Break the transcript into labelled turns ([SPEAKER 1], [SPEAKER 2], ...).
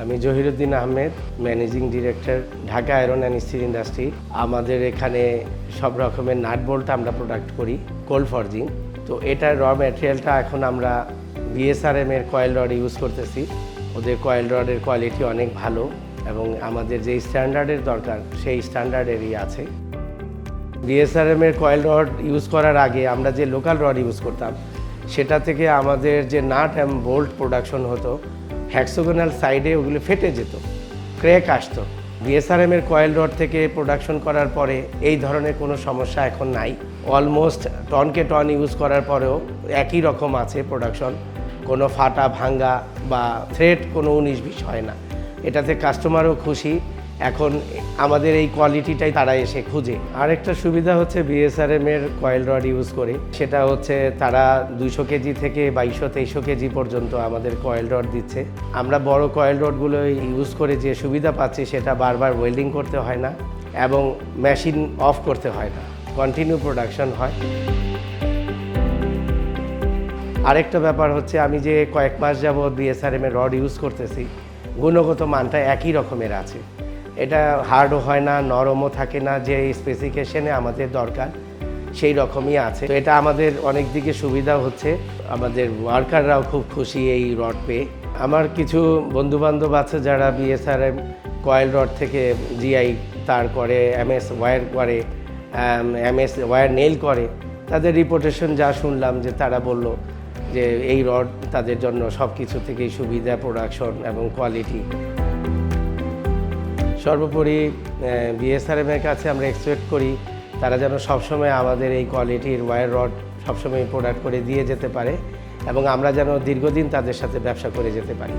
[SPEAKER 1] আমি Zahiruddin Ahmed managing director Dhaka iron and steel industry আমাদের এখানে সব রকমের নাট বোল্ট আমরা প্রোডাক্ট করি কোল্ড ফর্জিং তো এটার র ম্যাটেরিয়ালটা এখন আমরা বিএসআরএম এর কয়েল রড ইউজ করতেছি। ওদের কয়েল রডের কোয়ালিটি অনেক ভালো এবং আমাদের যে স্ট্যান্ডার্ডের দরকার, সেই স্ট্যান্ডার্ডেরই আছে। ডিএসআরএম এর কয়েল রড ইউজ করার আগে আমরা যে লোকাল রড ইউজ করতাম, সেটা থেকে আমাদের যে নাট অ্যান্ড বোল্ট প্রোডাকশন হতো হ্যাক্সোগোনাল সাইডে ওগুলো ফেটে যেত। ক্র্যাক আসতো। বিএসআরএমের কয়েল রড থেকে প্রোডাকশন করার পরে এই ধরনের কোনো সমস্যা এখন নাই। অলমোস্ট টনকে টন ইউজ করার পরেও একই রকম আছে প্রোডাকশন কোনো ফাটা, ভাঙ্গা বা থ্রেড কোনো উনিশ বিশ হয় না। এটাতে কাস্টমারও খুশি। এখন আমাদের এই কোয়ালিটিটাই তারা এসে খুঁজে। আরেকটা সুবিধা হচ্ছে বিএসআরএম এর কয়েল রড ইউজ করে। সেটা হচ্ছে তারা দুইশো কেজি থেকে বাইশশো, তেইশশো কেজি পর্যন্ত আমাদের কয়েল রড দিচ্ছে। আমরা বড় কয়েল রডগুলো ইউজ করে যে সুবিধা পাচ্ছি, সেটা বারবার ওয়েল্ডিং করতে হয় না এবং মেশিন অফ করতে হয় না। কন্টিনিউ প্রোডাকশন হয়। আরেকটা ব্যাপার হচ্ছে আমি যে কয়েক মাস যাবৎ বিএসআরএম এর রড ইউজ করতেছি, গুণগত মানটা একই রকমের আছে। এটা হার্ডও হয় না, নরমও থাকে না, যে স্পেসিফিকেশনে আমাদের দরকার, সেই রকমই আছে। তো এটা আমাদের অনেক দিকে সুবিধা হচ্ছে। আমাদের ওয়ার্কাররাও খুব খুশি এই রড পেয়ে। আমার কিছু বন্ধুবান্ধব আছে যারা বিএসআরএম কয়েল রড থেকে জিআই তার করে এমএস ওয়্যার করে এমএস ওয়্যার নেল করে। তাদের রিপোর্টেশন যা শুনলাম যে তারা বলল যে এই রড তাদের জন্য সব কিছু থেকেই সুবিধা প্রোডাকশন এবং কোয়ালিটি সর্বোপরি বিএসআরএমের কাছে আমরা এক্সপেক্ট করি, তারা যেন সবসময় আমাদের এই কোয়ালিটির ওয়্যার রড সবসময় প্রোডাক্ট করে দিয়ে যেতে পারে এবং আমরা যেন দীর্ঘদিন তাদের সাথে ব্যবসা করে যেতে পারি।